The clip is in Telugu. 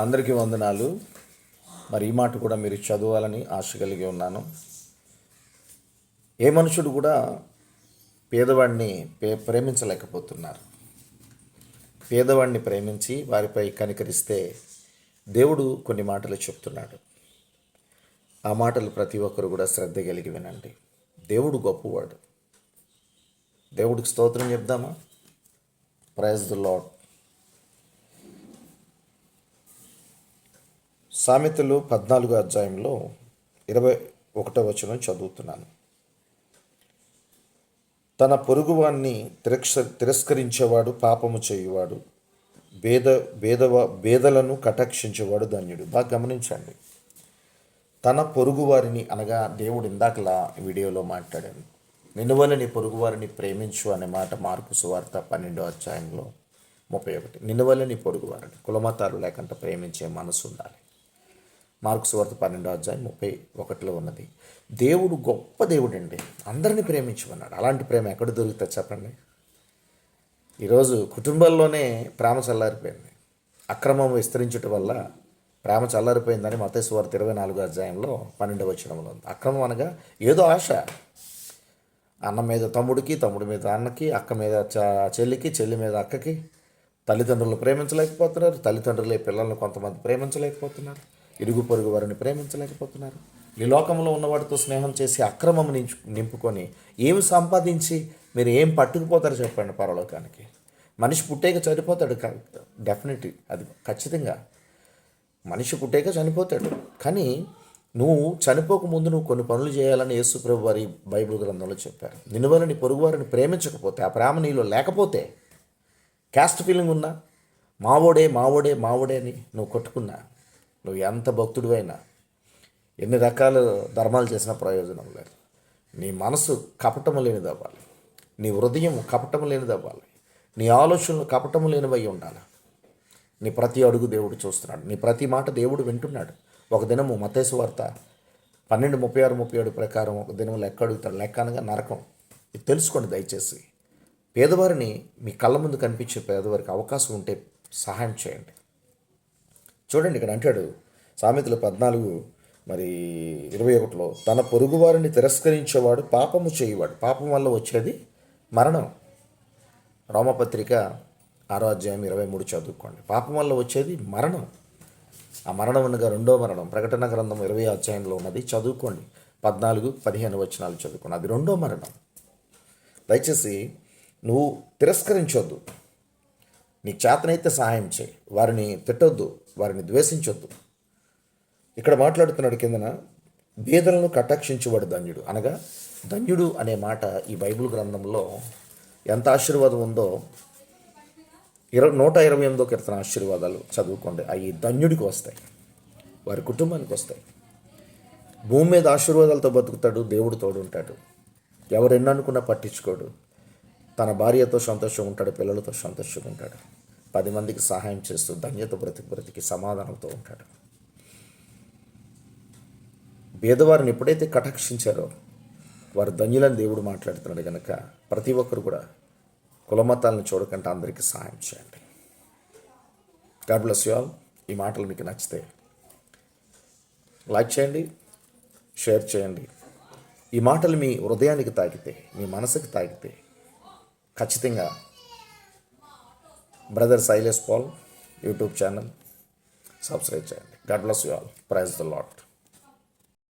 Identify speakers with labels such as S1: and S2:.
S1: అందరికీ వందనాలు. మరి ఈ మాట కూడా మీరు చదవాలని ఆశ కలిగి ఉన్నాను. ఏ మనుషుడు కూడా పేదవాడిని పే ప్రేమించలేకపోతున్నారు. పేదవాడిని ప్రేమించి వారిపై కనికరిస్తే దేవుడు కొన్ని మాటలు చెప్తున్నాడు. ఆ మాటలు ప్రతి ఒక్కరు కూడా శ్రద్ధ కలిగి వినండి. దేవుడు గొప్పవాడు. దేవుడికి స్తోత్రం చెప్దామా? ప్రైజ్ ద లాడ్ సామెతలు పద్నాలుగో అధ్యాయంలో ఇరవై ఒకటో వచనం చదువుతున్నాను. తన పొరుగువాన్ని తిరక్ష తిరస్కరించేవాడు పాపము చేయువాడు భేద భేదవ భేదలను కటాక్షించేవాడు ధన్యుడు. బాగా గమనించండి. తన పొరుగువారిని అనగా దేవుడు ఇందాకలా వీడియోలో మాట్లాడాను నిన్నువల్ల నీ పొరుగువారిని ప్రేమించు అనే మాట మార్పు సువార్త పన్నెండో అధ్యాయంలో ముప్పై ఒకటి. నిన్నువల్ల నీ పొరుగువారిని కులమతాలు లేకుండా ప్రేమించే మనసు ఉండాలి. మార్కు సువార్త పన్నెండో అధ్యాయం ముప్పై ఒకటిలో ఉన్నది. దేవుడు గొప్ప దేవుడు అండి అందరినీ ప్రేమించమన్నాడు. అలాంటి ప్రేమ ఎక్కడ దొరుకుతుంది చెప్పండి? ఈరోజు కుటుంబాల్లోనే ప్రేమ చల్లారిపోయింది. అక్రమం విస్తరించటం వల్ల ప్రేమ చల్లారిపోయిందని మతేశ్వార్త ఇరవై నాలుగో అధ్యాయంలో పన్నెండవ వచనంలో ఉంది. అక్రమం అనగా ఏదో ఆశ. అన్న మీద తమ్ముడికి తమ్ముడి మీద అన్నకి అక్క మీద చెల్లికి చెల్లి మీద అక్కకి తల్లిదండ్రులు ప్రేమించలేకపోతున్నారు. తల్లిదండ్రులే పిల్లల్ని కొంతమంది ప్రేమించలేకపోతున్నారు. ఇరుగు పొరుగు వారిని ప్రేమించలేకపోతున్నారు. ఈ లోకంలో ఉన్నవాడితో స్నేహం చేసి అక్రమం నింపుకొని ఏమి సంపాదించి మీరు ఏం పట్టుకుపోతారు చెప్పండి పరలోకానికి. మనిషి పుట్టేక చనిపోతాడు డెఫినెట్లీ అది ఖచ్చితంగా. మనిషి పుట్టాక చనిపోతాడు. కానీ నువ్వు చనిపోక ముందు నువ్వు కొన్ని పనులు చేయాలని యేసుప్రభు వారి బైబిల్ గ్రంథంలో చెప్పారు. నిన్ను పొరుగువారిని ప్రేమించకపోతే ఆ ప్రేమ నీలో లేకపోతే క్యాస్ట్ ఫీలింగ్ ఉన్నా మావోడే మావోడే మావోడే అని నువ్వు కొట్టుకున్నా నువ్వు ఎంత భక్తుడు అయినా ఎన్ని రకాల ధర్మాలు చేసినా ప్రయోజనం లేదు. నీ మనసు కపటము లేనిది నీ హృదయం కపటము లేనిది నీ ఆలోచనలు కపటము లేనివై ఉండాలి. నీ ప్రతి అడుగు దేవుడు చూస్తున్నాడు. నీ ప్రతి మాట దేవుడు వింటున్నాడు. ఒక దినము మతేసు వార్త పన్నెండు ముప్పై ఆరు ముప్పై ఏడు ప్రకారం ఒక దినం లెక్క అడుగుతాడు. లెక్క అనగా నరకం. ఇది తెలుసుకోండి దయచేసి. పేదవారిని మీ కళ్ళ ముందు కనిపించే పేదవారికి అవకాశం ఉంటే సహాయం చేయండి. చూడండి ఇక్కడ అంటాడు సామెతలు పద్నాలుగు మరి ఇరవై ఒకటిలో తన పొరుగువారిని తిరస్కరించేవాడు పాపము చేయవాడు. పాపం వల్ల వచ్చేది మరణం. రోమపత్రిక ఆరో అధ్యాయం ఇరవై మూడు చదువుకోండి. పాపం వల్ల వచ్చేది మరణం. ఆ మరణం అనగా రెండో మరణం. ప్రకటన గ్రంథం ఇరవై అధ్యాయంలో ఉన్నది. చదువుకోండి. పద్నాలుగు పదిహేను వచనాలు చదువుకోండి. అది రెండో మరణం. దయచేసి నువ్వు తిరస్కరించొద్దు. నీ చేతనైతే సహాయం చేయి. వారిని తిట్టొద్దు వారిని ద్వేషించొద్దు. ఇక్కడ మాట్లాడుతున్నాడు కిందన బీదలను కటాక్షించేవాడు ధన్యుడు. అనగా ధన్యుడు అనే మాట ఈ బైబిల్ గ్రంథంలో ఎంత ఆశీర్వాదం ఉందో ఇరవై నూట ఇరవై ఎనిమిదో కీర్తన ఆశీర్వాదాలు చదువుకోండి. అవి ధన్యుడికి వస్తాయి వారి కుటుంబానికి వస్తాయి. భూమి మీద ఆశీర్వాదాలతో బతుకుతాడు దేవుడు తోడు ఉంటాడు ఎవరు పట్టించుకోడు. తన భార్యతో సంతోషంగా ఉంటాడు పిల్లలతో సంతోషంగా ఉంటాడు. పది మందికి సహాయం చేస్తూ ధన్యత బ్రతికి బ్రతికి సమాధానంతో ఉంటాడు. పేదవారిని ఎప్పుడైతే కటాక్షించారో వారు ధన్యులని దేవుడు మాట్లాడుతున్నాడు కనుక ప్రతి ఒక్కరు కూడా కులమతాలను చూడకుండా అందరికీ సహాయం చేయండి. God bless you all. ఈ మాటలు మీకు నచ్చితే లైక్ చేయండి షేర్ చేయండి. ఈ మాటలు మీ హృదయానికి తాకితే మీ మనసుకు తాకితే ఖచ్చితంగా brother Silas Paul YouTube channel subscribe చేయండి. God bless you all praise the Lord